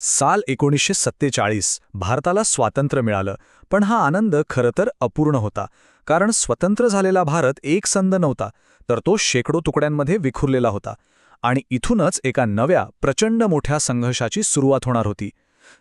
साल एकोणीसशे सत्तेचाळीस भारताला स्वातंत्र्य मिळालं. पण हा आनंद खरं तर अपूर्ण होता. कारण स्वतंत्र झालेला भारत एकसंध नव्हता तर तो शेकडो तुकड्यांमध्ये विखुरलेला होता. आणि इथूनच एका नव्या प्रचंड मोठ्या संघर्षाची सुरुवात होणार होती.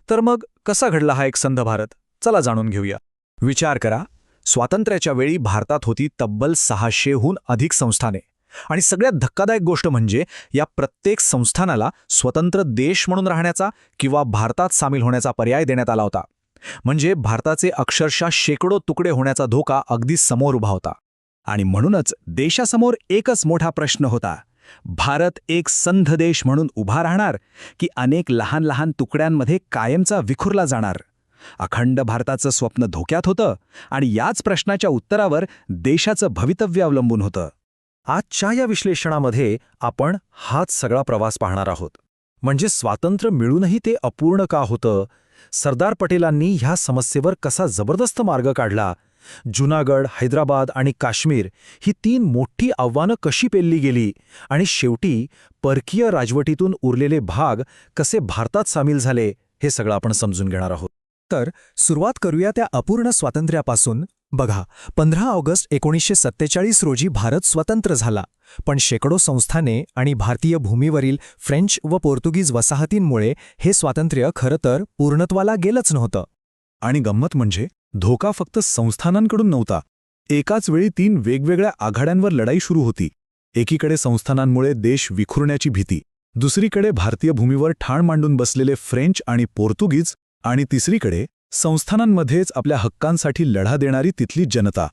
तर मग कसा घडला हा एकसंध भारत? चला जाणून घेऊया. विचार करा. स्वातंत्र्याच्या वेळी भारतात होती तब्बल सहाशेहून अधिक संस्थाने. आणि सगळ्यात धक्कादायक गोष्ट म्हणजे या प्रत्येक संस्थानाला स्वतंत्र देश म्हणून राहण्याचा किंवा भारतात सामील होण्याचा पर्याय देण्यात आला होता. म्हणजे भारताचे अक्षरशः शेकडो तुकडे होण्याचा धोका अगदी समोर उभा होता. आणि म्हणूनच देशासमोर एकच मोठा प्रश्न होता. भारत एक संध देश म्हणून उभा राहणार की अनेक लहान लहान तुकड्यांमध्ये कायमचा विखुरला जाणार? अखंड भारताचं स्वप्न धोक्यात होतं आणि याच प्रश्नाच्या उत्तरावर देशाचं भवितव्य अवलंबून होतं. आजच्या या विश्लेषणामध्ये आपण हाच सगळा प्रवास पाहणार आहोत. म्हणजे स्वातंत्र्य मिळूनही ते अपूर्ण का होतं? सरदार पटेलांनी ह्या समस्येवर कसा जबरदस्त मार्ग काढला? जुनागड हैदराबाद आणि काश्मीर ही तीन मोठी आव्हानं कशी पेलली गेली? आणि शेवटी परकीय राजवटीतून उरलेले भाग कसे भारतात सामील झाले? हे सगळं आपण समजून घेणार आहोत. तर सुरुवात करूया त्या अपूर्ण स्वातंत्र्यापासून. बघा पंधरा ऑगस्ट एकोणीसशे सत्तेचाळीस रोजी भारत स्वतंत्र झाला पण शेकडो संस्थाने आणि भारतीय भूमीवरील फ्रेंच व पोर्तुगीज वसाहतींमुळे हे स्वातंत्र्य खरं तर पूर्णत्वाला गेलंच नव्हतं. आणि गंमत म्हणजे धोका फक्त संस्थानांकडून नव्हता. एकाच वेळी तीन वेगवेगळ्या आघाड्यांवर लढाई सुरू होती. एकीकडे संस्थानांमुळे देश विखुरण्याची भीती दुसरीकडे भारतीय भूमीवर ठाण मांडून बसलेले फ्रेंच आणि पोर्तुगीज आणि तिसरीकडे संस्थानांमध्येच आपल्या हक्कांसाठी लढा देणारी तिथली जनता.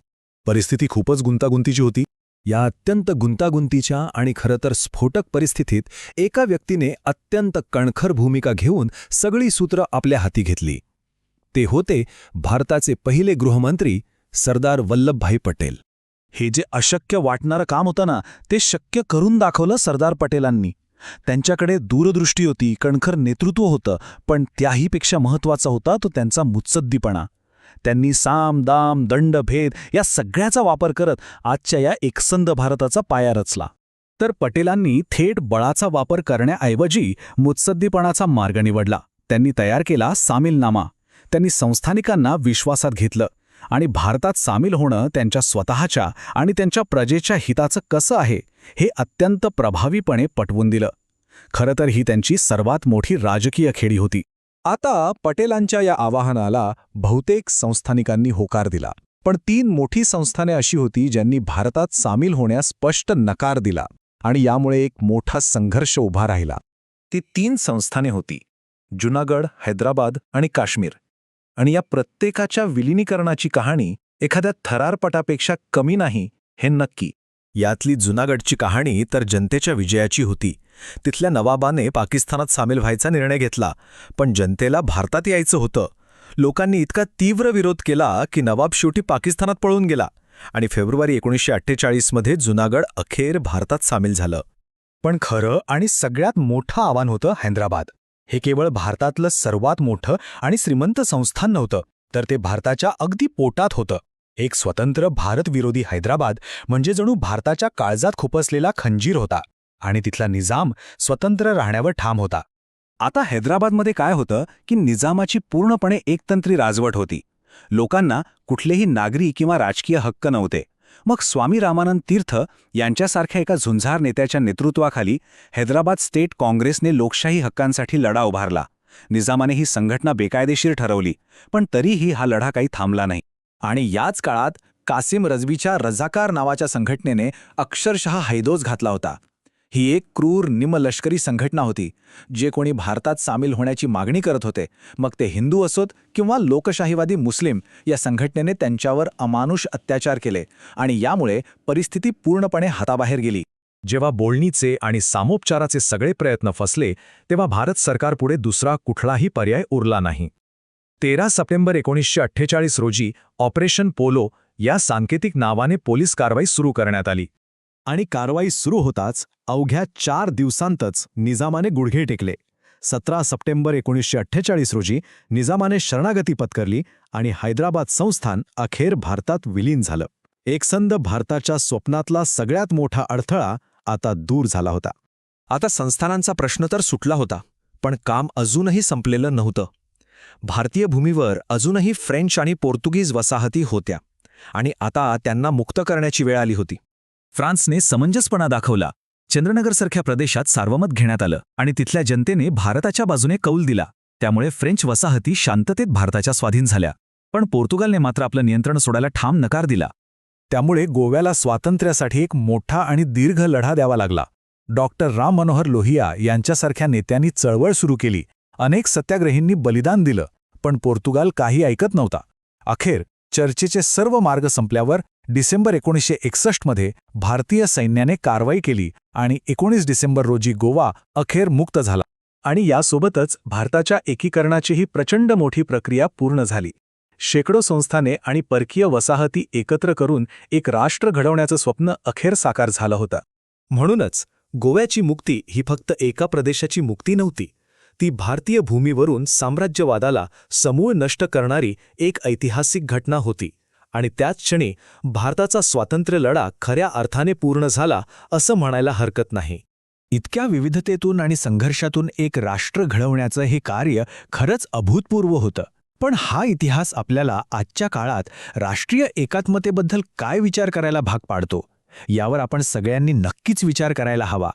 परिस्थिती खूपच गुंतागुंतीची होती. या अत्यंत गुंतागुंतीच्या आणि खरं तर स्फोटक परिस्थितीत एका व्यक्तीने अत्यंत कणखर भूमिका घेऊन सगळी सूत्र आपल्या हाती घेतली. ते होते भारताचे पहिले गृहमंत्री सरदार वल्लभभाई पटेल. हे जे अशक्य वाटणारं काम होतं ना ते शक्य करून दाखवलं सरदार पटेलांनी. त्यांच्याकडे दूरदृष्टी होती कणखर नेतृत्व होतं पण त्याहीपेक्षा महत्त्वाचा होता तो त्यांचा मुत्सद्दीपणा. त्यांनी साम दाम दंड भेद या सगळ्याचा वापर करत आजच्या या एकसंद भारताचा पाया रचला. तर पटेलांनी थेट बळाचा वापर करण्याऐवजी मुत्सद्दीपणाचा मार्ग निवडला. त्यांनी तयार केला सामीलनामा. त्यांनी संस्थानिकांना विश्वासात घेतलं. आणि भारतात सामील होणं त्यांच्या स्वतःच्या आणि त्यांच्या प्रजेच्या हिताचं कसं आहे हे अत्यंत प्रभावीपणे पटवून दिलं. खरं तर ही त्यांची सर्वात मोठी राजकीय खेळी होती. आता पटेलांच्या या आवाहनाला बहुतेक संस्थानिकांनी होकार दिला. पण तीन मोठी संस्थाने अशी होती ज्यांनी भारतात सामील होण्यास स्पष्ट नकार दिला आणि यामुळे एक मोठा संघर्ष उभा राहिला. ती तीन संस्थाने होती जुनागड हैदराबाद आणि काश्मीर. आणि या प्रत्येकाच्या विलिनीकरणाची कहाणी एखाद्या थरारपटापेक्षा कमी नाही हे नक्की. यातली जुनागडची कहाणी तर जनतेच्या विजयाची होती. तिथल्या नवाबाने पाकिस्तानात सामील व्हायचा निर्णय घेतला पण जनतेला भारतात यायचं होतं. लोकांनी इतका तीव्र विरोध केला की नवाब शेवटी पाकिस्तानात पळून गेला आणि फेब्रुवारी एकोणीसशे अठ्ठेचाळीसमध्ये जुनागड अखेर भारतात सामील झालं. पण खरं आणि सगळ्यात मोठं आव्हान होतं हैदराबाद. हे केवळ भारतातलं सर्वात मोठं आणि श्रीमंत संस्थान नव्हतं तर ते भारताच्या अगदी पोटात होतं. एक स्वतंत्र भारतविरोधी हैदराबाद म्हणजे जणू भारताच्या काळजात खुपसलेला खंजीर होता आणि तिथला निजाम स्वतंत्र राहण्यावर ठाम होता. आता हैदराबादमध्ये काय होतं की निजामाची पूर्णपणे एकतंत्री राजवट होती. लोकांना कुठलेही नागरी किंवा राजकीय हक्क नव्हते. मग स्वामी रामानंद तीर्थ यांच्यासारख्या एका झुंझार नेत्याच्या नेतृत्वाखाली हैदराबाद स्टेट काँग्रेसने लोकशाही हक्कांसाठी लढा उभारला. निजामाने ही संघटना बेकायदेशीर ठरवली पण तरीही हा लढा काही थांबला नाही. आणि याच काळात कासिम रजवीच्या रझाकार नावाच्या संघटनेने अक्षरशः हैदोस घातला होता. ही एक क्रूर निमलष्करी संघटना होती जे कोणी भारतात सामील होण्याची मागणी करत होते मग ते हिंदू असोत किंवा लोकशाहीवादी मुस्लिम या संघटनेने त्यांच्यावर अमानुष अत्याचार केले आणि यामुळे परिस्थिती पूर्णपणे हाताबाहेर गेली. जेव्हा बोलणीचे आणि सामोपचाराचे सगळे प्रयत्न फसले तेव्हा भारत सरकारपुढे दुसरा कुठलाही पर्याय उरला नाही. तेरा सप्टेंबर एकोणीसशे अठ्ठेचाळीस रोजी ऑपरेशन पोलो या सांकेतिक नावाने पोलीस कारवाई सुरू करण्यात आली. आणि कारवाई सुरू होताच अवघ्या चार दिवसांतच निजामाने गुडघे टेकले. सतरा सप्टेंबर एकोणीसशे अठ्ठेचाळीस रोजी निजामाने शरणागती पत्करली आणि हैदराबाद संस्थान अखेर भारतात विलीन झालं. एकसंध भारताच्या स्वप्नातला सगळ्यात मोठा अडथळा आता दूर झाला होता. आता संस्थानांचा प्रश्न तर सुटला होता पण काम अजूनही संपलेलं नव्हतं. भारतीय भूमीवर अजूनही फ्रेंच आणि पोर्तुगीज वसाहती होत्या आणि आता त्यांना मुक्त करण्याची वेळ आली होती. फ्रान्सने समंजसपणा दाखवला. चंद्रनगरसारख्या प्रदेशात सार्वमत घेण्यात आलं आणि तिथल्या जनतेने भारताच्या बाजूने कौल दिला. त्यामुळे फ्रेंच वसाहती शांततेत भारताच्या स्वाधीन झाल्या. पण पोर्तुगालने मात्र आपलं नियंत्रण सोडायला ठाम नकार दिला. त्यामुळे गोव्याला स्वातंत्र्यासाठी एक मोठा आणि दीर्घ लढा द्यावा लागला. डॉक्टर राम मनोहर लोहिया यांच्यासारख्या नेत्यांनी चळवळ सुरू केली. अनेक सत्याग्रहींनी बलिदान दिलं पण पोर्तुगाल काही ऐकत नव्हता. अखेर चर्चेचे सर्व मार्ग संपल्यावर डिसेंबर एकोणीसशे एकसष्टमध्ये भारतीय सैन्याने कारवाई केली आणि एकोणीस डिसेंबर रोजी गोवा अखेर मुक्त झाला. आणि यासोबतच भारताच्या एकीकरणाचीही प्रचंड मोठी प्रक्रिया पूर्ण झाली. शेकडो संस्थाने आणि परकीय वसाहती एकत्र करून एक राष्ट्र घडवण्याचं स्वप्न अखेर साकार झालं होतं. म्हणूनच गोव्याची मुक्ती ही फक्त एका प्रदेशाची मुक्ती नव्हती ती भारतीय भूमीवरून साम्राज्यवादाला समूळ नष्ट करणारी एक ऐतिहासिक घटना होती. आणि त्याच क्षणी भारताचा स्वातंत्र्य लढा खऱ्या अर्थाने पूर्ण झाला असं म्हणायला हरकत नाही. इतक्या विविधतेतून आणि संघर्षातून एक राष्ट्र घडवण्याचं हे कार्य खरंच अभूतपूर्व होतं. पण हा इतिहास आपल्याला आजच्या काळात राष्ट्रीय एकात्मतेबद्दल काय विचार करायला भाग पाडतो? यावर आपण सगळ्यांनी नक्कीच विचार करायला हवा.